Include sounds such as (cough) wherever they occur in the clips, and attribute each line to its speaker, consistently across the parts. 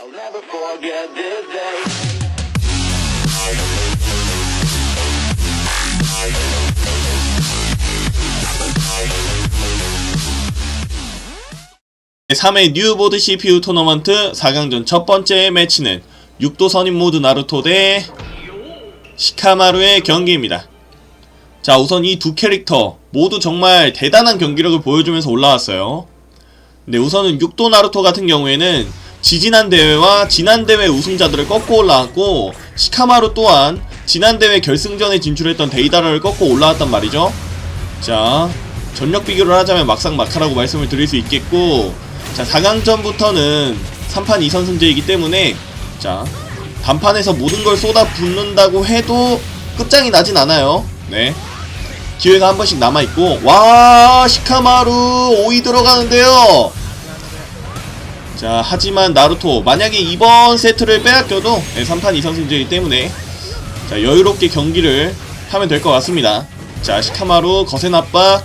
Speaker 1: I'll never forget this day.
Speaker 2: (3회) 뉴보드 CPU 토너먼트 4강전 첫 번째 매치는 6도 선임 모드 나루토 대 시카마루의 경기입니다. 자 우선 이 두 캐릭터 모두 정말 대단한 경기력을 보여주면서 올라왔어요. 근데 우선은 6도 나루토 같은 경우에는 지지난 대회와 지난 대회 우승자들을 꺾고 올라왔고 시카마루 또한 지난 대회 결승전에 진출했던 데이다라를 꺾고 올라왔단 말이죠. 자 전력 비교를 하자면 막상 막하라고 말씀을 드릴 수 있겠고 자 4강전부터는 3판 2선승제이기 때문에 자 단판에서 모든 걸 쏟아 붓는다고 해도 끝장이 나진 않아요. 네. 기회가 한 번씩 남아있고, 와, 시카마루 5위 들어가는데요! 자, 하지만 나루토, 만약에 이번 세트를 빼앗겨도, 네, 3판 2선승제이기 때문에, 자, 여유롭게 경기를 하면 될 것 같습니다. 자, 시카마루, 거센 압박,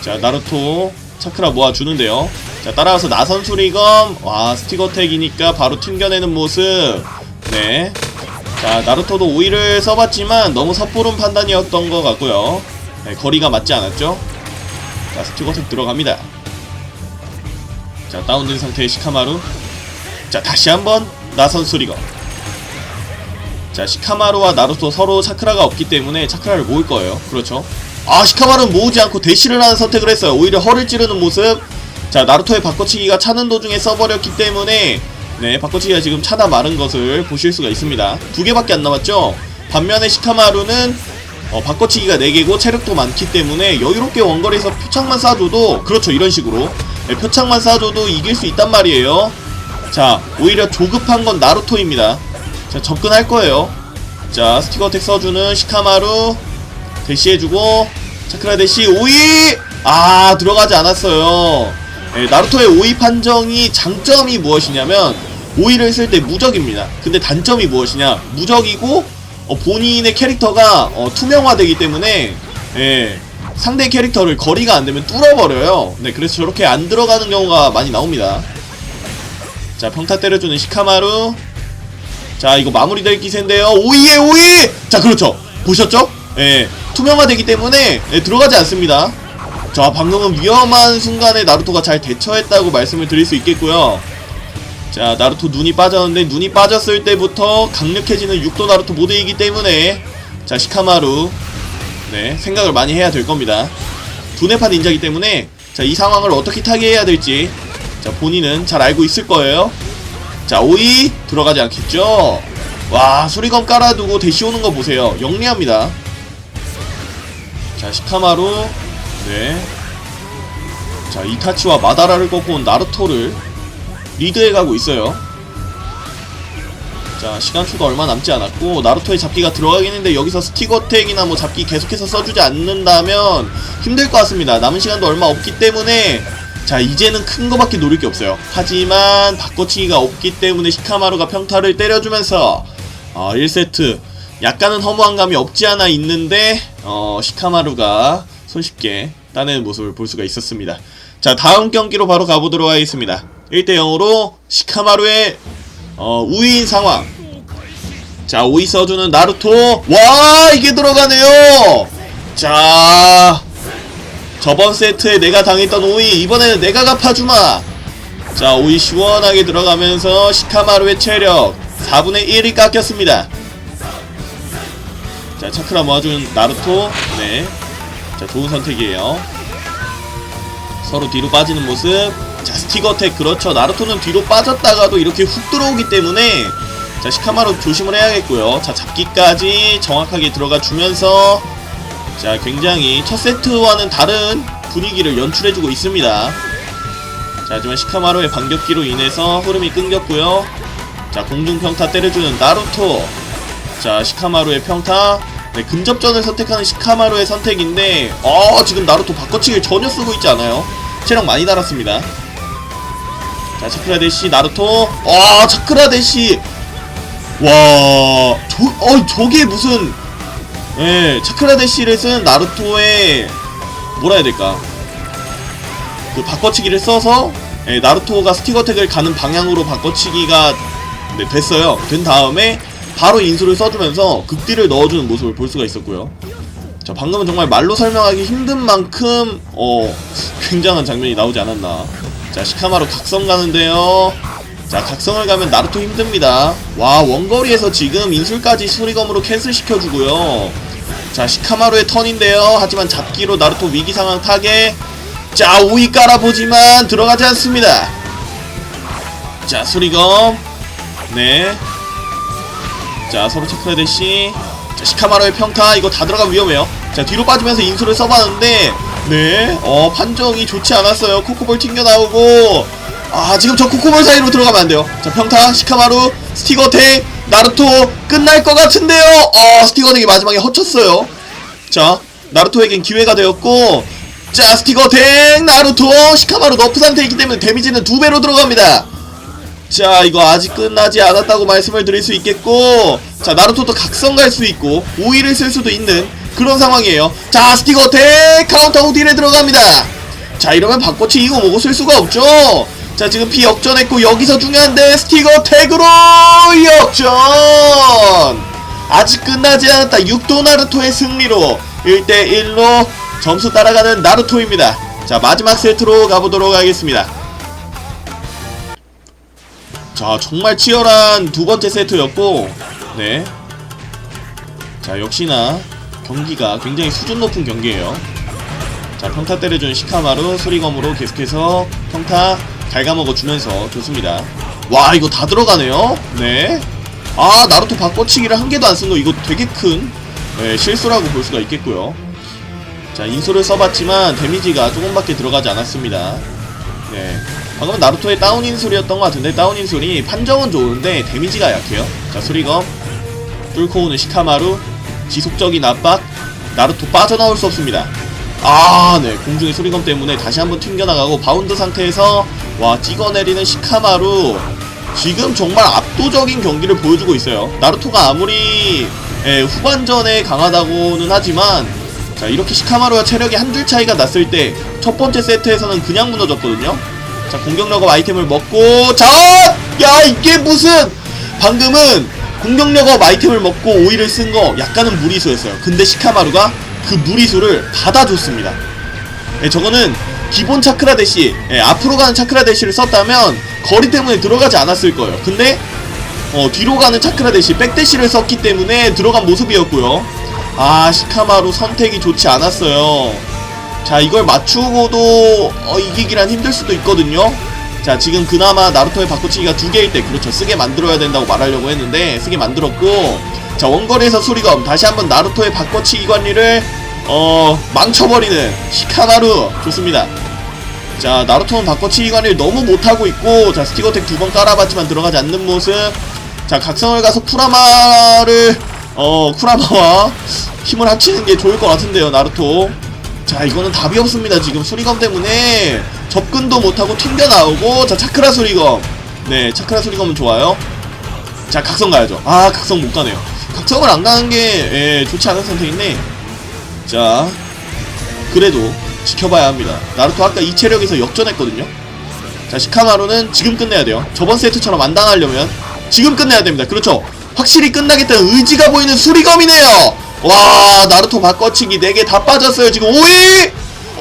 Speaker 2: 자, 나루토, 차크라 모아주는데요. 자, 따라와서 나선 수리검, 와, 스티거텍이니까 바로 튕겨내는 모습, 네. 자, 나루토도 오이를 써봤지만 너무 섣부른 판단이었던 것 같고요. 네, 거리가 맞지 않았죠? 자, 스티거텍 들어갑니다. 자, 다운된 상태의 시카마루. 자, 다시 한번 나선 수리검. 자, 시카마루와 나루토 서로 차크라가 없기 때문에 차크라를 모을 거예요. 그렇죠? 아, 시카마루는 모으지 않고 대시를 하는 선택을 했어요. 오히려 허를 찌르는 모습. 자, 나루토의 바꿔치기가 차는 도중에 써버렸기 때문에 네, 바꿔치기가 지금 차다 마른 것을 보실 수가 있습니다. 두 개밖에 안 남았죠? 반면에 시카마루는 어, 바꿔치기가 4개고 체력도 많기 때문에 여유롭게 원거리에서 표창만 쏴줘도 그렇죠 이런 식으로 네, 표창만 쏴줘도 이길 수 있단 말이에요. 자 오히려 조급한 건 나루토입니다. 자 접근할 거예요. 자 스티커텍 써주는 시카마루 대시해주고 차크라 대시 5위 아 들어가지 않았어요. 네, 나루토의 5위 판정이 장점이 무엇이냐면 5위를 쓸 때 무적입니다. 근데 단점이 무엇이냐? 무적이고 어, 본인의 캐릭터가 어, 투명화되기 때문에 예, 상대 캐릭터를 거리가 안 되면 뚫어버려요. 네, 그래서 저렇게 안 들어가는 경우가 많이 나옵니다. 자, 평타 때려주는 시카마루. 자, 이거 마무리될 기세인데요. 오이에 오이! 자, 그렇죠. 보셨죠? 예, 투명화되기 때문에 예, 들어가지 않습니다. 자, 방금은 위험한 순간에 나루토가 잘 대처했다고 말씀을 드릴 수 있겠고요. 자 나루토 눈이 빠졌는데 눈이 빠졌을 때부터 강력해지는 육도 나루토 모드이기 때문에 자 시카마루 네 생각을 많이 해야 될 겁니다. 두뇌파 닌자기 때문에 자 이 상황을 어떻게 타개해야 될지 자 본인은 잘 알고 있을 거예요. 자 오이 들어가지 않겠죠? 와 수리검 깔아두고 대시 오는 거 보세요. 영리합니다. 자 시카마루. 네 자 이타치와 마다라를 꺾고 온 나루토를 리드해 가고 있어요. 자, 시간 초도 얼마 남지 않았고 나루토의 잡기가 들어가긴 했는데 여기서 스티거텍이나 뭐 잡기 계속해서 써주지 않는다면 힘들 것 같습니다. 남은 시간도 얼마 없기 때문에 자, 이제는 큰 거밖에 노릴 게 없어요. 하지만 바꿔치기가 없기 때문에 시카마루가 평타를 때려주면서 어, 1세트 약간은 허무한 감이 없지 않아 있는데 어, 시카마루가 손쉽게 따내는 모습을 볼 수가 있었습니다. 자, 다음 경기로 바로 가보도록 하겠습니다. 1대 0으로 시카마루의 어, 우위인 상황. 자, 오이 써주는 나루토. 와, 이게 들어가네요. 자, 저번 세트에 내가 당했던 오이 이번에는 내가 갚아주마. 자, 오이 시원하게 들어가면서 시카마루의 체력 4분의 1이 깎였습니다. 자, 차크라 모아준 나루토. 네. 자, 좋은 선택이에요. 서로 뒤로 빠지는 모습. 자 스티거텍 그렇죠. 나루토는 뒤로 빠졌다가도 이렇게 훅 들어오기 때문에 자 시카마루 조심을 해야겠고요. 자 잡기까지 정확하게 들어가 주면서 자 굉장히 첫 세트와는 다른 분위기를 연출해주고 있습니다. 자 하지만 시카마루의 반격기로 인해서 흐름이 끊겼고요. 자 공중평타 때려주는 나루토. 자 시카마루의 평타. 네, 근접전을 선택하는 시카마루의 선택인데 어 지금 나루토 바꿔치기를 전혀 쓰고 있지 않아요. 체력 많이 달았습니다 자 차크라 대시 나루토 아 차크라 대시 와 저, 어, 저게 무슨 예 차크라 대시를 쓴 나루토의 뭐라 해야 될까 그 바꿔치기를 써서 예, 나루토가 스틱어택을 가는 방향으로 바꿔치기가 네, 됐어요. 된 다음에 바로 인수를 써주면서 극딜을 넣어주는 모습을 볼 수가 있었고요. 자, 방금은 정말 말로 설명하기 힘든 만큼 어 (laughs) 굉장한 장면이 나오지 않았나. 자, 시카마루 각성 가는데요. 자, 각성을 가면 나루토 힘듭니다. 와, 원거리에서 지금 인술까지 수리검으로 캔슬 시켜주고요. 자, 시카마루의 턴인데요. 하지만 잡기로 나루토 위기 상황 타게. 자, 오이 깔아보지만 들어가지 않습니다. 자, 수리검. 네. 자, 서로 체크해 대시. 자, 시카마루의 평타. 이거 다 들어가면 위험해요. 자, 뒤로 빠지면서 인수를 써봤는데, 네. 어, 판정이 좋지 않았어요. 코코볼 튕겨 나오고. 아, 지금 저 코코볼 사이로 들어가면 안 돼요. 자, 평타, 시카마루, 스티거 텍, 나루토, 끝날 것 같은데요. 어, 스티거 텍이 마지막에 허쳤어요. 자, 나루토에겐 기회가 되었고, 자, 스티거 텍, 나루토, 시카마루 너프 상태이기 때문에 데미지는 두 배로 들어갑니다. 자 이거 아직 끝나지 않았다고 말씀을 드릴 수 있겠고 자 나루토도 각성 갈 수 있고 오이를 쓸 수도 있는 그런 상황이에요. 자 스티거 대 카운터 후딜에 들어갑니다. 자 이러면 바꿔치 이거 뭐고 쓸 수가 없죠. 자 지금 피 역전했고 여기서 중요한데 스티거 택으로 역전! 아직 끝나지 않았다. 육도 나루토의 승리로 1대1로 점수 따라가는 나루토입니다. 자 마지막 세트로 가보도록 하겠습니다. 자 정말 치열한 두 번째 세트였고 네. 자 역시나 경기가 굉장히 수준 높은 경기예요. 자 평타 때려준 시카마루 수리검으로 계속해서 평타 갉아먹어 주면서 좋습니다. 와 이거 다 들어가네요. 네. 아 나루토 바꿔치기를 한 개도 안 쓴 거 이거 되게 큰 네, 실수라고 볼 수가 있겠고요. 자 인소를 써봤지만 데미지가 조금밖에 들어가지 않았습니다. 네. 방금 은 나루토의 다운인 소리였던 것 같은데 다운인 소리 판정은 좋은데 데미지가 약해요. 자 수리검 뚫고 오는 시카마루 지속적인 압박 나루토 빠져나올 수 없습니다. 아, 네 공중의 수리검 때문에 다시 한번 튕겨나가고 바운드 상태에서 와 찍어내리는 시카마루 지금 정말 압도적인 경기를 보여주고 있어요. 나루토가 아무리 예, 후반전에 강하다고는 하지만 자 이렇게 시카마루와 체력이 한 줄 차이가 났을 때 첫 번째 세트에서는 그냥 무너졌거든요. 자 공격력업 아이템을 먹고 자! 야 이게 무슨 방금은 공격력업 아이템을 먹고 오이를 쓴거 약간은 무리수였어요. 근데 시카마루가 그 무리수를 받아줬습니다. 예, 저거는 기본 차크라 대시 예, 앞으로 가는 차크라 대시를 썼다면 거리 때문에 들어가지 않았을 거예요. 근데 어, 뒤로 가는 차크라 대시 백대시를 썼기 때문에 들어간 모습이었고요. 아 시카마루 선택이 좋지 않았어요. 자 이걸 맞추고도 어, 이기기란 힘들 수도 있거든요. 자 지금 그나마 나루토의 바꾸치기가 두 개일 때 그렇죠. 쓰게 만들어야 된다고 말하려고 했는데 쓰게 만들었고 자 원거리에서 수리검. 다시 한번 나루토의 바꿔치기 관리를 어 망쳐버리는 시카마루. 좋습니다. 자 나루토는 바꿔치기 관리를 너무 못하고 있고 자 스티거텍 두 번 깔아봤지만 들어가지 않는 모습. 자 각성을 가서 쿠라마를 어 쿠라마와 힘을 합치는 게 좋을 것 같은데요 나루토 자 이거는 답이 없습니다 지금. 수리검 때문에 접근도 못하고 튕겨나오고 자 차크라 수리검. 네 차크라 수리검은 좋아요. 자 각성 가야죠. 아 각성 못 가네요. 각성을 안 가는 게 예, 좋지 않은 선택인데. 자 그래도 지켜봐야 합니다. 나루토 아까 이 체력에서 역전했거든요. 자 시카마루는 지금 끝내야 돼요. 저번 세트처럼 안 당하려면 지금 끝내야 됩니다. 그렇죠? 확실히 끝나겠다는 의지가 보이는 수리검이네요 와 나루토 바꿔치기 4개 다 빠졌어요 지금. 오이!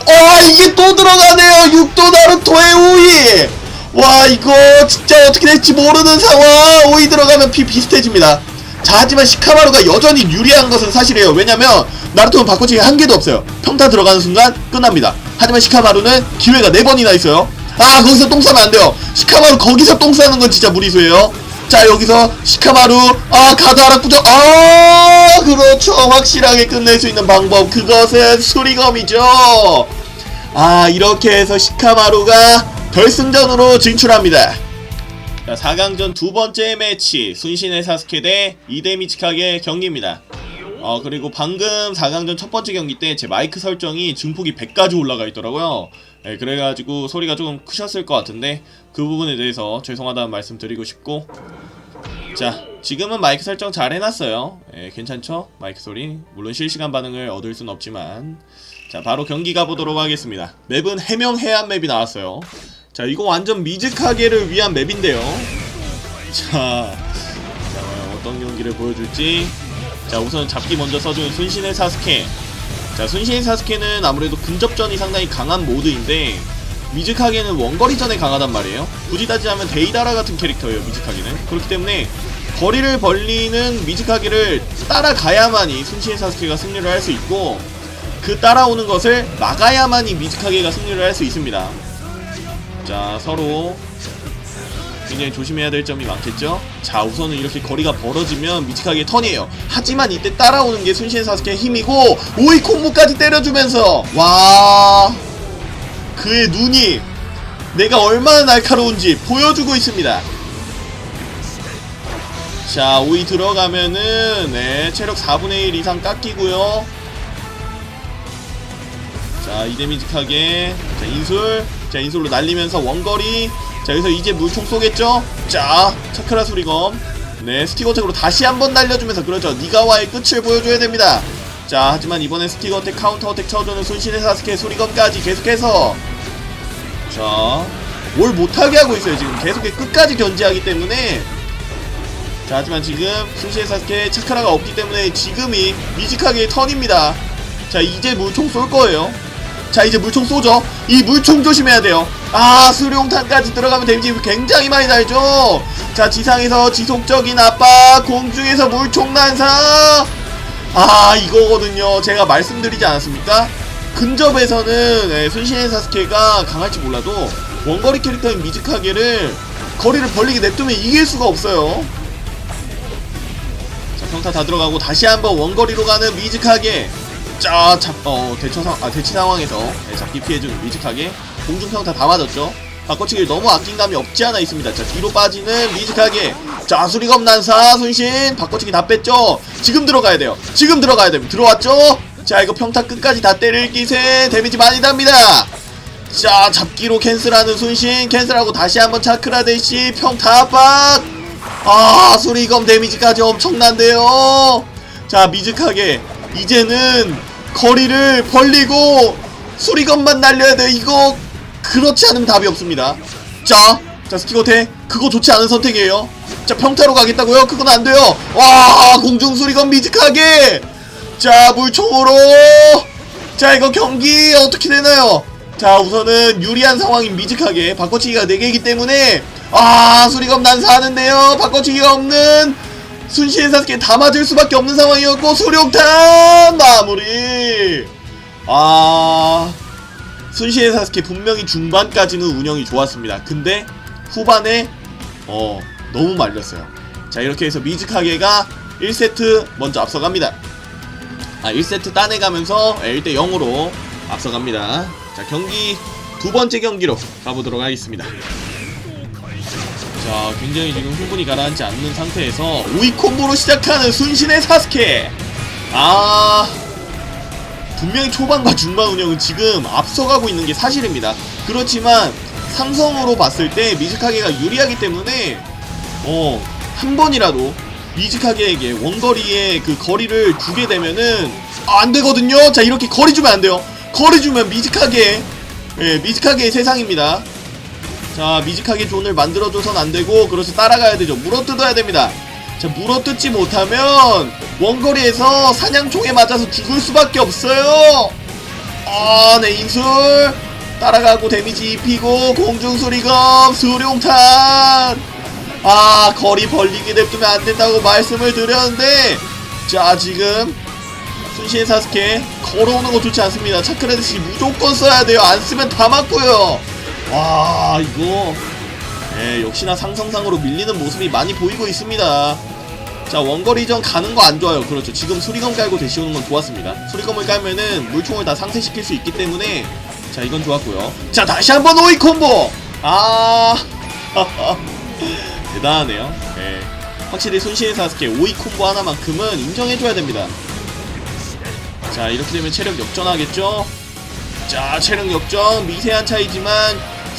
Speaker 2: 와 이게 또 들어가네요. 육도 나루토의 오이! 와 이거 진짜 어떻게 될지 모르는 상황. 오이 들어가면 피 비슷해집니다. 자 하지만 시카마루가 여전히 유리한 것은 사실이에요. 왜냐면 나루토는 바꿔치기 한 개도 없어요. 평타 들어가는 순간 끝납니다. 하지만 시카마루는 기회가 4번이나 있어요. 아 거기서 똥 싸면 안 돼요. 시카마루 거기서 똥 싸는 건 진짜 무리수예요 자 여기서 시카마루. 아 하나 꾸져 아 그렇죠. 확실하게 끝낼 수 있는 방법. 그것은 수리검이죠. 아 이렇게 해서 시카마루가 결승전으로 진출합니다. 자 4강전 두 번째 매치. 순신의 사스케 대 이데미치카의 경기입니다. 어 그리고 방금 4강전 첫 번째 경기 때 제 마이크 설정이 증폭이 100까지 올라가 있더라고요 네, 그래가지고 소리가 조금 크셨을 것 같은데 그 부분에 대해서 죄송하다는 말씀 드리고 싶고. 자 지금은 마이크 설정 잘 해놨어요. 예, 괜찮죠? 마이크 소리. 물론 실시간 반응을 얻을 순 없지만. 자 바로 경기 가보도록 하겠습니다. 맵은 해명 해안 맵이 나왔어요. 자 이거 완전 미즈카게를 위한 맵인데요. 자, 자 어떤 경기를 보여줄지. 자 우선 잡기 먼저 써준 순신의 사스케 자 순신의 사스케는 아무래도 근접전이 상당히 강한 모드인데 미즈카게는 원거리전에 강하단 말이에요. 굳이 따지자면 데이다라 같은 캐릭터예요 미즈카게는. 그렇기 때문에 거리를 벌리는 미즈카게를 따라가야만이 순신의 사스케가 승리를 할 수 있고 그 따라오는 것을 막아야만이 미즈카게가 승리를 할 수 있습니다. 자 서로 굉장히 조심해야 될 점이 많겠죠? 자 우선은 이렇게 거리가 벌어지면 미치카게 턴이에요. 하지만 이때 따라오는 게 순신 사스케의 힘이고 오이 콤보까지 때려주면서 와 그의 눈이 내가 얼마나 날카로운지 보여주고 있습니다. 자 오이 들어가면은 네 체력 4분의 1 이상 깎이고요. 자 이데미직하게 자 인술 자 인술로 날리면서 원거리 자 여기서 이제 물총 쏘겠죠? 자 차크라 수리검. 네 스티거텍으로 다시 한번 날려주면서 그렇죠. 니가와의 끝을 보여줘야 됩니다. 자 하지만 이번엔 스티거텍 카운터 어택 쳐주는 순신의 사스케 수리검까지 계속해서. 자뭘 못하게 하고 있어요 지금. 계속해 끝까지 견제하기 때문에. 자 하지만 지금 순신의 사스케 차크라가 없기 때문에 지금이 미직하게 턴입니다. 자 이제 물총 쏠 거예요. 자 이제 물총 쏘죠. 이 물총 조심해야 돼요 아 수룡탄까지 들어가면 데미지 굉장히 많이 날죠. 자 지상에서 지속적인 압박 공중에서 물총 난사. 아 이거거든요. 제가 말씀드리지 않았습니까? 근접에서는 예, 순신의 사스케가 강할지 몰라도 원거리 캐릭터인 미즈카게를 거리를 벌리게 냅두면 이길 수가 없어요. 자 평타 다 들어가고 다시 한번 원거리로 가는 미즈카게. 자, 잡, 어, 대처 상, 아, 대치 상황에서 네, 잡기 피해주는 미직하게 공중평타 다 맞았죠. 바꿔치기를 너무 아낀 감이 없지 않아 있습니다. 자, 뒤로 빠지는 미직하게. 자, 수리검 난사, 순신. 바꿔치기 다 뺐죠? 지금 들어가야 돼요. 지금 들어가야 됩니다. 들어왔죠? 자, 이거 평타 끝까지 다 때릴 기세. 데미지 많이 답니다. 자, 잡기로 캔슬하는 순신. 캔슬하고 다시 한번 차크라 대시. 평타 압박. 아, 수리검 데미지까지 엄청난데요. 자, 미직하게. 이제는 거리를 벌리고 수리검만 날려야 돼 이거 그렇지 않으면 답이 없습니다. 자, 자 스키고테 그거 좋지 않은 선택이에요. 자 평타로 가겠다고요? 그건 안 돼요. 와 공중 수리검 미직하게! 자 물총으로! 자 이거 경기 어떻게 되나요? 자 우선은 유리한 상황인 미직하게 바꿔치기가 4개이기 때문에 아 수리검 난사하는데요. 바꿔치기가 없는 순시의 사스케 다 맞을 수밖에 없는 상황이었고 수룡탄! 마무리! 아 순시의 사스케 분명히 중반까지는 운영이 좋았습니다. 근데 후반에 어 너무 말렸어요. 자 이렇게 해서 미즈카게가 1세트 먼저 앞서갑니다. 아 1세트 따내가면서 1대 0으로 앞서갑니다. 자 경기 두 번째 경기로 가보도록 하겠습니다. 자, 굉장히 지금 흥분이 가라앉지 않는 상태에서 오이 콤보로 시작하는 순신의 사스케. 아, 분명히 초반과 중반 운영은 지금 앞서가고 있는 게 사실입니다. 그렇지만 상성으로 봤을 때 미즈카게가 유리하기 때문에 어, 한 번이라도 미즈카게에게 원거리의 그 거리를 주게 되면은 아, 안 되거든요. 자, 이렇게 거리 주면 안 돼요. 거리 주면 미즈카게 예, 미즈카게의 세상입니다. 자 미직하게 존을 만들어 줘선 안 되고 그래서 따라가야 되죠 물어뜯어야 됩니다 자 물어뜯지 못하면 원거리에서 사냥총에 맞아서 죽을 수밖에 없어요. 아네 인술. 따라가고 데미지 입히고 공중수리검 수룡탄. 아 거리 벌리게 냅두면 안된다고 말씀을 드렸는데 자 지금 순시의 사스케 걸어오는 거 좋지 않습니다. 차크레드시 무조건 써야 돼요. 안 쓰면 다 맞고요. 와 이거 예, 역시나 상성상으로 밀리는 모습이 많이 보이고 있습니다. 자 원거리전 가는 거 안 좋아요. 그렇죠. 지금 수리검 깔고 대시오는 건 좋았습니다. 수리검을 깔면은 물총을 다 상쇄시킬 수 있기 때문에 자 이건 좋았고요. 자 다시 한번 오이 콤보! 아 (laughs) 대단하네요. 예. 확실히 손시의 사스케 오이 콤보 하나만큼은 인정해줘야 됩니다. 자 이렇게 되면 체력 역전하겠죠? 자 체력 역전 미세한 차이지만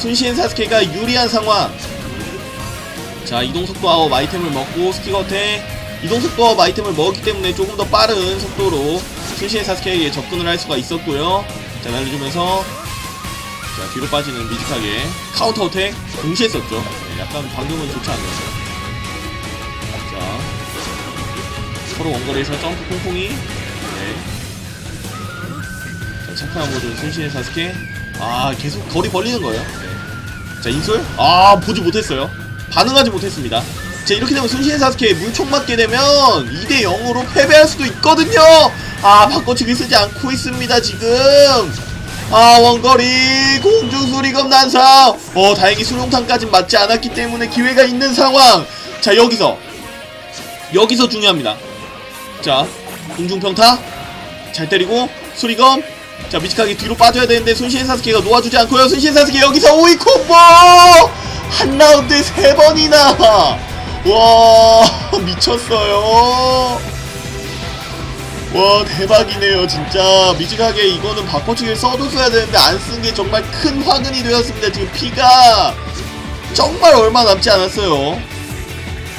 Speaker 2: 순신 사스케가 유리한 상황. 자 이동속도 아웃 아이템을 먹고 스키거테 이동속도 아웃 아이템을 먹었기 때문에 조금 더 빠른 속도로 순신 사스케에게 접근을 할 수가 있었고요. 자 날려주면서 자 뒤로 빠지는 미직하게 카운터 어택 동시에 썼죠. 네, 약간 방금은 좋지 않네요. 자 서로 원거리에서 점프 콩콩이. 네. 자 착한 모드 순신의 사스케. 아 계속 거리 벌리는 거예요. 네. 자 인솔? 아 보지 못했어요. 반응하지 못했습니다. 자 이렇게 되면 순신의 사스케 물총 맞게 되면 2대 0으로 패배할 수도 있거든요. 아 바꿔치기 쓰지 않고 있습니다 지금. 아 원거리 공중수리검 난사. 어 다행히 수룡탄까진 맞지 않았기 때문에 기회가 있는 상황. 자 여기서. 여기서 중요합니다. 자 공중평타. 잘 때리고 수리검 자 미치하게 뒤로 빠져야 되는데 순신 사스케가 놓아주지 않고요. 순신 사스케 여기서 오이 콤보! 한 라운드에 세 번이나! 와 (laughs) 미쳤어요. 와 대박이네요 진짜. 미직하게 이거는 바꿔치기를 써줬어야 되는데 안 쓴 게 정말 큰 화근이 되었습니다. 지금 피가 정말 얼마 남지 않았어요.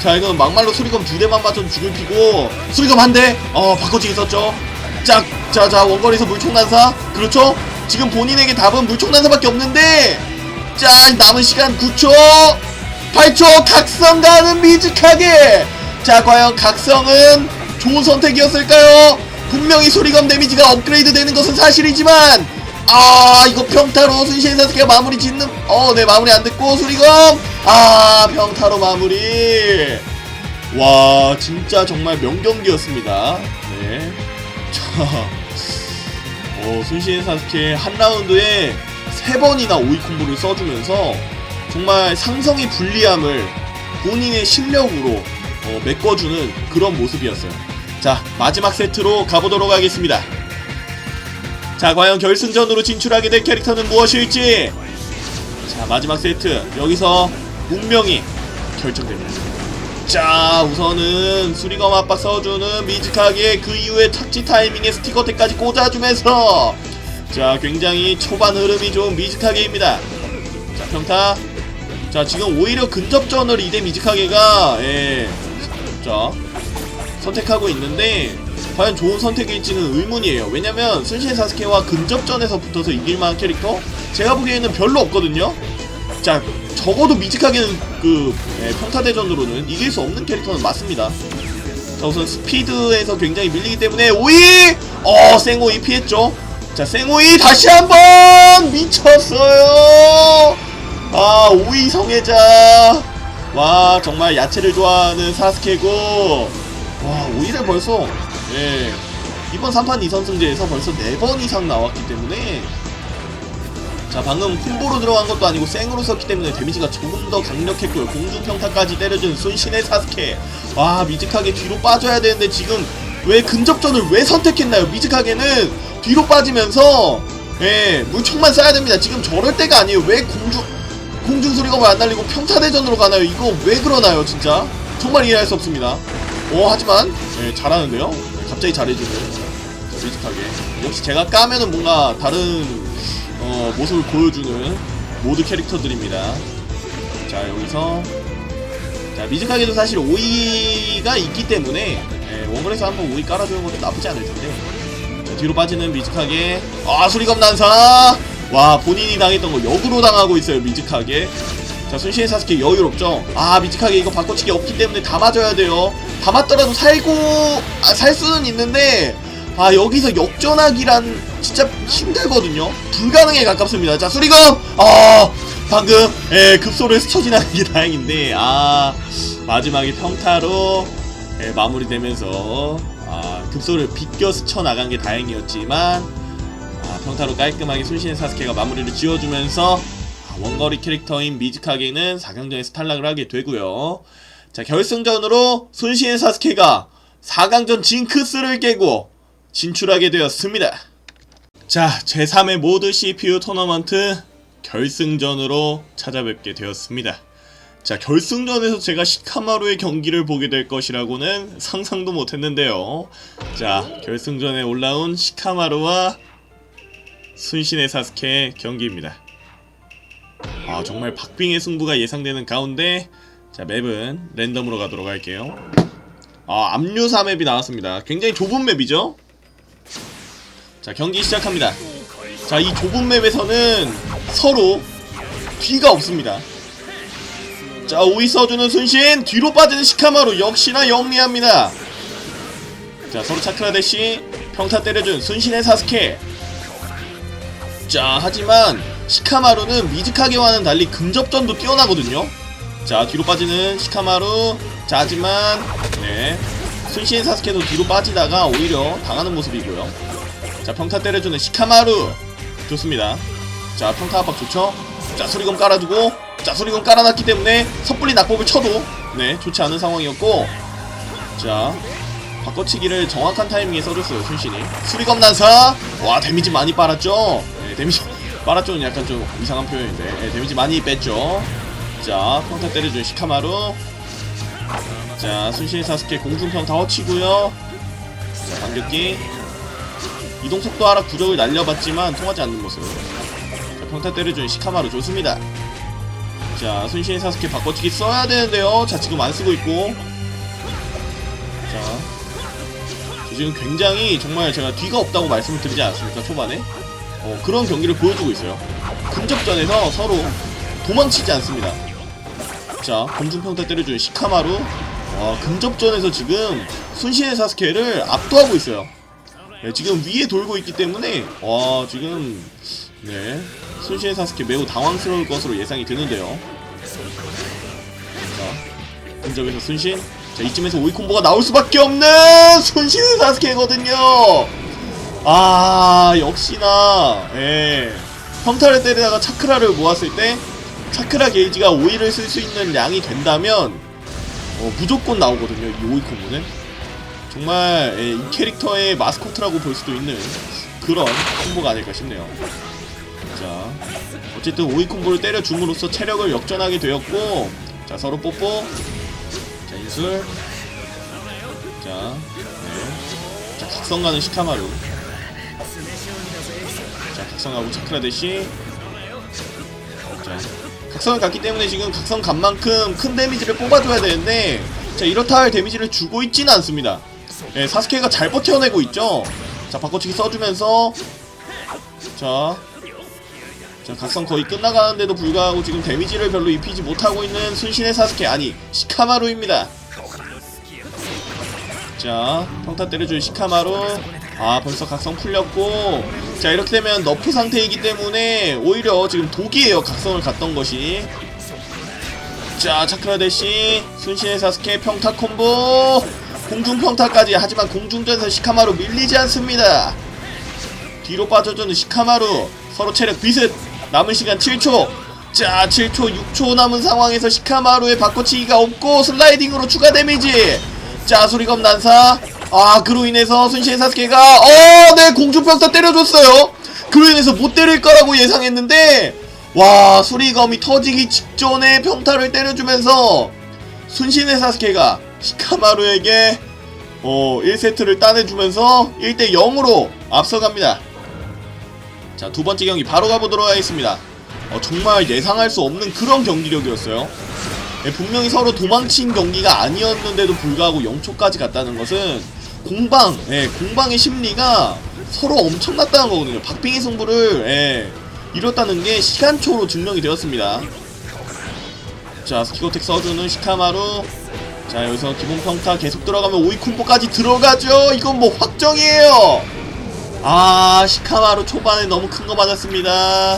Speaker 2: 자 이거는 막말로 수리검 두 대만 맞춰도 죽을 피고 수리검 한대어 바꿔치기 썼죠 짝자자 원거리에서 물총 난사. 그렇죠? 지금 본인에게 답은 물총 난사밖에 없는데. 자 남은 시간 9초 8초 각성 가는 미직하게. 자 과연 각성은 좋은 선택이었을까요? 분명히 소리검 데미지가 업그레이드 되는 것은 사실이지만 아 이거 평타로 순신 사스케가 마무리 짓는 어 네 마무리 안 됐고 소리검. 아 평타로 마무리. 와 진짜 정말 명경기였습니다. 네 자 어, 순신 사스케 한 라운드에 세 번이나 오이 콤보를 써주면서 정말 상성의 불리함을 본인의 실력으로 어, 메꿔주는 그런 모습이었어요. 자, 마지막 세트로 가보도록 하겠습니다. 자, 과연 결승전으로 진출하게 될 캐릭터는 무엇일지. 자, 마지막 세트. 여기서 운명이 결정됩니다. 자, 우선은 수리검 압박 써주는 미직하게 그 이후에 착지 타이밍에 스티커 때까지 꽂아주면서 자, 굉장히 초반 흐름이 좋은 미직하게입니다. 자, 평타. 자, 지금 오히려 근접전을 이대 미직하게가, 예, 자, 선택하고 있는데, 과연 좋은 선택일지는 의문이에요. 왜냐면, 순신 사스케와 근접전에서 붙어서 이길만한 캐릭터? 제가 보기에는 별로 없거든요? 자, 적어도 미직하게는 그, 예, 평타대전으로는 이길 수 없는 캐릭터는 맞습니다. 자, 우선 스피드에서 굉장히 밀리기 때문에, 오이! 어, 생오이 피했죠? 자, 생오이 다시 한 번! 미쳤어요! 아 오이 성애자 와 정말 야채를 좋아하는 사스케고 와 오이를 벌써 예 이번 3판 2선승제에서 벌써 4번 이상 나왔기 때문에 자 방금 콤보로 들어간 것도 아니고 생으로 썼기 때문에 데미지가 조금 더 강력했고요 공중평타까지 때려준 손신의 사스케 와 미직하게 뒤로 빠져야 되는데 지금 왜 근접전을 왜 선택했나요 미직하게는 뒤로 빠지면서 예 물총만 쏴야 됩니다 지금 저럴 때가 아니에요 왜 공중 공중 소리가 왜 안 날리고 평타대전으로 가나요? 이거 왜 그러나요, 진짜? 정말 이해할 수 없습니다. 오, 하지만, 네, 잘하는데요? 네, 갑자기 잘해주는. 자, 미직하게. 역시 제가 까면은 뭔가 다른, 어, 모습을 보여주는 모드 캐릭터들입니다. 자, 여기서. 자, 미직하게도 사실 오이가 있기 때문에, 예, 원거리에서 한번 오이 깔아주는 것도 나쁘지 않을 텐데. 자, 뒤로 빠지는 미직하게. 아, 수리검 난사! 와 본인이 당했던 거 역으로 당하고 있어요 미직하게 자 순신의 사스케 여유롭죠 아 미직하게 이거 바꿔치기 없기 때문에 다 맞아야 돼요 다 맞더라도 살고 아, 살 수는 있는데 아 여기서 역전하기란 진짜 힘들거든요 불가능에 가깝습니다 자 수리검 아 방금 예 급소를 스쳐 지나간 게 (laughs) 다행인데 아 마지막에 평타로 예, 마무리되면서 아 급소를 비껴 스쳐 나간 게 다행이었지만 아, 평타로 깔끔하게 순신의 사스케가 마무리를 지어주면서 아, 원거리 캐릭터인 미즈카게는 4강전에서 탈락을 하게 되고요. 자 결승전으로 순신의 사스케가 4강전 징크스를 깨고 진출하게 되었습니다. 자 제3회 모드 CPU 토너먼트 결승전으로 찾아뵙게 되었습니다. 자 결승전에서 제가 시카마루의 경기를 보게 될 것이라고는 상상도 못했는데요. 자 결승전에 올라온 시카마루와 순신의 사스케 경기입니다. 아 정말 박빙의 승부가 예상되는 가운데 자 맵은 랜덤으로 가도록 할게요. 아 압류사 맵이 나왔습니다. 굉장히 좁은 맵이죠? 자 경기 시작합니다. 자 이 좁은 맵에서는 서로 뒤가 없습니다. 자, 오이 써주는 순신, 뒤로 빠지는 시카마루 역시나 영리합니다. 자, 서로 차크라 대시, 평타 때려준 순신의 사스케. 자, 하지만 시카마루는 미즈카게와는 달리 근접전도 뛰어나거든요. 자, 뒤로 빠지는 시카마루. 자, 하지만 네. 순신의 사스케도 뒤로 빠지다가 오히려 당하는 모습이고요. 자, 평타 때려주는 시카마루. 좋습니다. 자, 평타 압박 좋죠? 자, 소리검 깔아두고, 자, 소리검 깔아놨기 때문에 섣불리 낙법을 쳐도, 네, 좋지 않은 상황이었고, 자, 바꿔치기를 정확한 타이밍에 써줬어요, 순신이. 수리검 난사! 와, 데미지 많이 빨았죠? 네, 데미지, (laughs) 빨았죠는 약간 좀 이상한 표현인데, 네, 데미지 많이 뺐죠? 자, 평타 때려준 시카마루. 자, 순신의 사스케 공중평타 허치고요 자, 반격기. 이동 속도 하락 부적을 날려봤지만 통하지 않는 모습. 자, 평타 때려준 시카마루 좋습니다. 자, 순신의 사스케 바꿔치기 써야 되는데요. 자, 지금 안 쓰고 있고. 자, 저 지금 굉장히 정말 제가 뒤가 없다고 말씀을 드리지 않았습니까? 초반에? 어, 그런 경기를 보여주고 있어요. 근접전에서 서로 도망치지 않습니다. 자, 공중평타 때려준 시카마루. 와, 근접전에서 지금 순신의 사스케를 압도하고 있어요. 네, 지금 위에 돌고 있기 때문에 와 지금 네 순신의 사스케 매우 당황스러울 것으로 예상이 되는데요. 자 근접에서 순신 자 이쯤에서 오이 콤보가 나올 수밖에 없는 순신의 사스케거든요. 아 역시나 예 평타를 때리다가 차크라를 모았을 때 차크라 게이지가 오이를 쓸 수 있는 양이 된다면 어, 무조건 나오거든요 이 오이 콤보는. 정말 예, 이 캐릭터의 마스코트라고 볼 수도 있는 그런 콤보가 아닐까 싶네요. 자, 어쨌든 오이 콤보를 때려줌으로써 체력을 역전하게 되었고, 자 서로 뽀뽀, 자 인술, 자, 네. 자 각성 가는 시카마루, 자 각성하고 차크라 대시, 자 각성을 갔기 때문에 지금 각성 간 만큼 큰 데미지를 뽑아줘야 되는데, 자 이렇다 할 데미지를 주고 있지는 않습니다. 예, 사스케가 잘 버텨내고 있죠. 자, 바꿔치기 써주면서 자, 자 각성 거의 끝나가는데도 불구하고 지금 데미지를 별로 입히지 못하고 있는 순신의 사스케 아니 시카마루입니다. 자, 평타 때려줄 시카마루. 아, 벌써 각성 풀렸고. 자, 이렇게 되면 너프 상태이기 때문에 오히려 지금 독이에요. 각성을 갔던 것이. 자, 차크라 대시 순신의 사스케 평타 콤보. 공중 평타까지 하지만 공중전에서 시카마루 밀리지 않습니다. 뒤로 빠져주는 시카마루 서로 체력 비슷. 남은 시간 7초. 자 7초 6초 남은 상황에서 시카마루의 바꿔치기가 없고 슬라이딩으로 추가 데미지. 자 소리검 난사. 아 그로 인해서 순신 사스케가 어네 공중평타 때려줬어요. 그로 인해서 못 때릴 거라고 예상했는데 와 수리검이 터지기 직전에 평타를 때려주면서 순신의 사스케가 시카마루에게 어 1세트를 따내주면서 1대 0으로 앞서갑니다. 자, 두 번째 경기 바로 가보도록 하겠습니다. 어, 정말 예상할 수 없는 그런 경기력이었어요. 예, 분명히 서로 도망친 경기가 아니었는데도 불구하고 0초까지 갔다는 것은 공방, 예, 공방의 심리가 서로 엄청났다는 거거든요. 박빙의 승부를 예, 이뤘다는 게 시간초로 증명이 되었습니다. 자, 스키고텍 써주는 시카마루 자 여기서 기본 평타 계속 들어가면 오이쿤포까지 들어가죠. 이건 뭐 확정이에요. 아 시카마루 초반에 너무 큰 거 맞았습니다.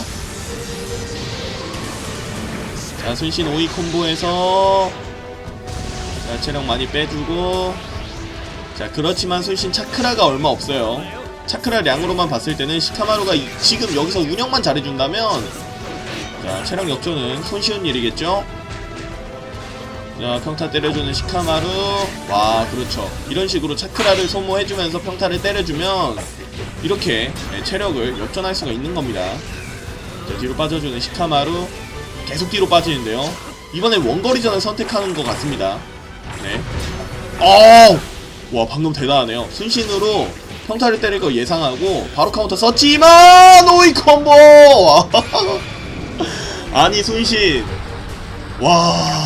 Speaker 2: 자 순신 오이 콤보에서 자 체력 많이 빼주고. 자 그렇지만 순신 차크라가 얼마 없어요. 차크라 량으로만 봤을 때는 시카마루가 이- 지금 여기서 운영만 잘해준다면 자 체력 역전은 손쉬운 일이겠죠 자, 평타 때려주는 시카마루. 와, 그렇죠. 이런 식으로 차크라를 소모해주면서 평타를 때려주면 이렇게 네, 체력을 역전할 수가 있는 겁니다. 자, 뒤로 빠져주는 시카마루. 계속 뒤로 빠지는데요. 이번엔 원거리전을 선택하는 것 같습니다. 네. 어! 와, 방금 대단하네요. 순신으로 평타를 때릴 거 예상하고 바로 카운터 썼지만 오이 콤보! 와. (laughs) 아니, 순신. 와.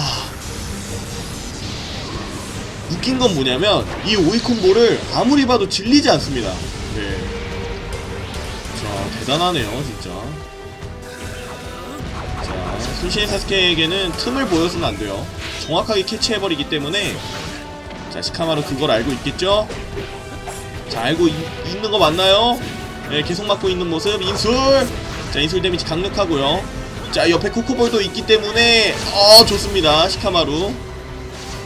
Speaker 2: 웃긴 건 뭐냐면 이 오이 콤보를 아무리 봐도 질리지 않습니다. 네. 자 대단하네요 진짜. 순신의 사스케에게는 틈을 보여서는 안 돼요. 정확하게 캐치해버리기 때문에 자 시카마루 그걸 알고 있겠죠? 자 알고 있, 있는 거 맞나요? 네 계속 맞고 있는 모습 인술 자 인술 데미지 강력하고요 자 옆에 코코볼도 있기 때문에 어 좋습니다 시카마루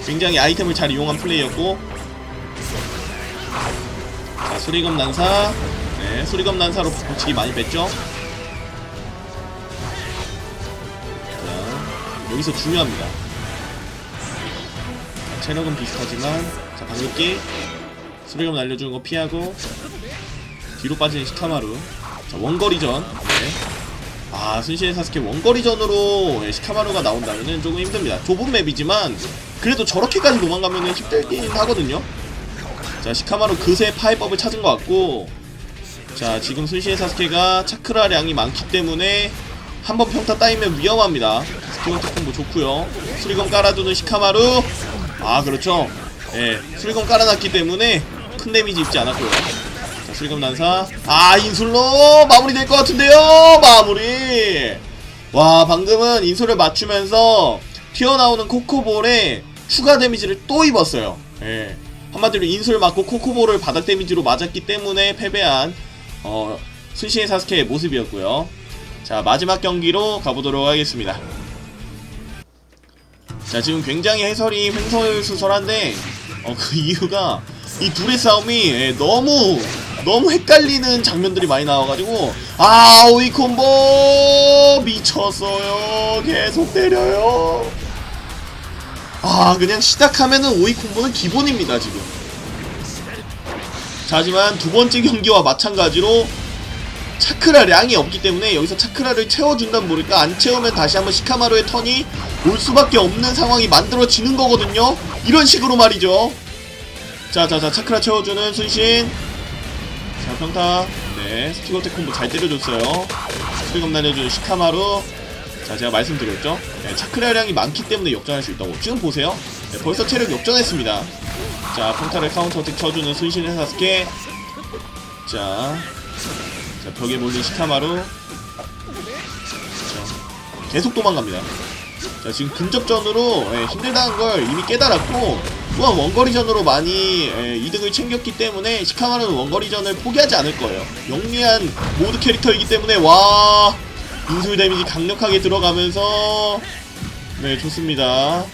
Speaker 2: 굉장히 아이템을 잘 이용한 플레이였고. 자 수리검 난사. 네 수리검 난사로 붙이기 많이 뺐죠? 자 여기서 중요합니다. 자, 체력은 비슷하지만 자 방금기. 수리검 날려주는 거 피하고. 뒤로 빠지는 시카마루. 자 원거리전. 네. 아 순신의 사스케 원거리전으로 예, 시카마루가 나온다면은 조금 힘듭니다. 좁은 맵이지만 그래도 저렇게까지 도망가면은 힘들긴 하거든요. 자 시카마루 그새 파이법을 찾은 것 같고 자 지금 순신의 사스케가 차크라량이 많기 때문에 한번 평타 따이면 위험합니다. 스키원 특공도 좋고요. 수리검 깔아두는 시카마루. 아 그렇죠. 예 수리검 깔아놨기 때문에 큰 데미지 입지 않았고요. 자 수리검 난사. 아 인술로 마무리 될 것 같은데요? 마무리. 와 방금은 인술을 맞추면서 튀어나오는 코코볼에 추가 데미지를 또 입었어요. 예. 한마디로 인술 맞고 코코볼을 바닥 데미지로 맞았기 때문에 패배한 어 순신의 사스케의 모습이었고요. 자 마지막 경기로 가보도록 하겠습니다. 자 지금 굉장히 해설이 횡설수설한데 어 그 (laughs) 이유가 이 둘의 싸움이 예, 너무 너무 헷갈리는 장면들이 많이 나와가지고 아 오이 콤보! 미쳤어요. 계속 때려요 아 그냥 시작하면은 오이 콤보는 기본입니다 지금. 자, 하지만 두 번째 경기와 마찬가지로 차크라 량이 없기 때문에 여기서 차크라를 채워준다면 모를까? 안 채우면 다시 한번 시카마루의 턴이 올 수밖에 없는 상황이 만들어지는 거거든요. 이런 식으로 말이죠. 자자자 차크라 채워주는 순신. 자 평타. 네 스티거테 콤보 잘 때려줬어요. 수리검 날려주는 시카마루 자 제가 말씀드렸죠 네, 차크라량이 많기 때문에 역전할 수 있다고 지금 보세요 네, 벌써 체력 역전했습니다 자 평타를 카운터 어택 쳐주는 순신의 사스케 자 자, 벽에 몰린 시카마루. 자, 계속 도망갑니다. 자, 지금 근접전으로 예, 힘들다는 걸 이미 깨달았고, 또한 원거리전으로 많이 예, 이득을 챙겼기 때문에 시카마루는 원거리전을 포기하지 않을 거예요. 영리한 모드 캐릭터이기 때문에, 와, 인술 데미지 강력하게 들어가면서, 네, 좋습니다.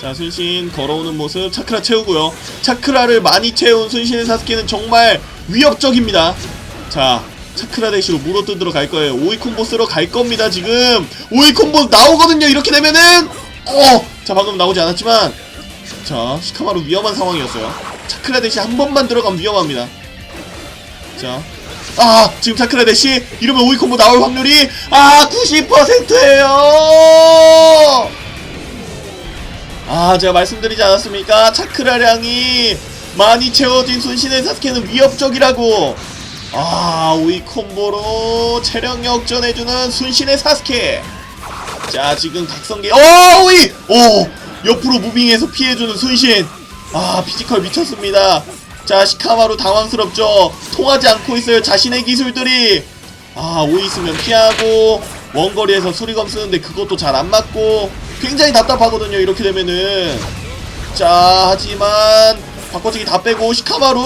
Speaker 2: 자, 순신 걸어오는 모습, 차크라 채우고요. 차크라를 많이 채운 순신의 사스케는 정말 위협적입니다. 자 차크라 대시로 물어뜯으러 갈 거예요. 오이 콤보 쓰러 갈 겁니다 지금. 오이 콤보 나오거든요 이렇게 되면은. 어자 방금 나오지 않았지만. 자 시카마루 위험한 상황이었어요. 차크라 대시 한 번만 들어가면 위험합니다. 자 아 지금 차크라 대시 이러면 오이 콤보 나올 확률이 아 90%예요! 아 제가 말씀드리지 않았습니까? 차크라량이 많이 채워진 순신의 사스케는 위협적이라고! 아 오이 콤보로 체력 역전해주는 순신의 사스케! 자 지금 각성기 어 오이! 오! 옆으로 무빙해서 피해주는 순신! 아 피지컬 미쳤습니다 자 시카마루 당황스럽죠. 통하지 않고 있어요 자신의 기술들이. 아 오이 있으면 피하고 원거리에서 수리검 쓰는데 그것도 잘 안 맞고 굉장히 답답하거든요 이렇게 되면은. 자 하지만 바꿔치기 다 빼고 시카마루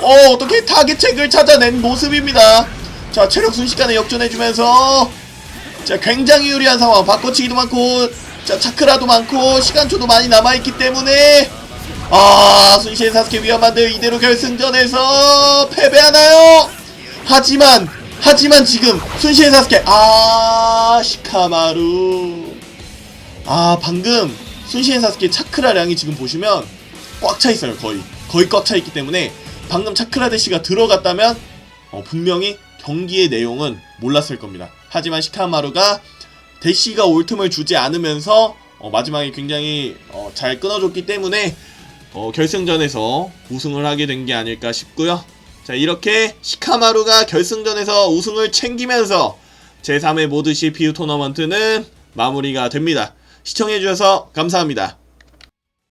Speaker 2: 어 어떻게 타겟책을 찾아낸 모습입니다. 자 체력 순식간에 역전해주면서 자 굉장히 유리한 상황. 바꿔치기도 많고 자 차크라도 많고 시간초도 많이 남아있기 때문에 아 순신 사스케 위험한데 이대로 결승전에서 패배하나요? 하지만 하지만 지금 순신 사스케 아 시카마루. 아 방금 순신 사스케 차크라량이 지금 보시면 꽉 차 있어요 거의. 거의 꽉 차 있기 때문에 방금 차크라 대시가 들어갔다면 어, 분명히 경기의 내용은 몰랐을 겁니다. 하지만 시카마루가 대시가 올 틈을 주지 않으면서 어, 마지막에 굉장히 어, 잘 끊어줬기 때문에 어, 결승전에서 우승을 하게 된 게 아닐까 싶고요. 자 이렇게 시카마루가 결승전에서 우승을 챙기면서 제3회 모드 CPU 토너먼트는 마무리가 됩니다. 시청해주셔서 감사합니다.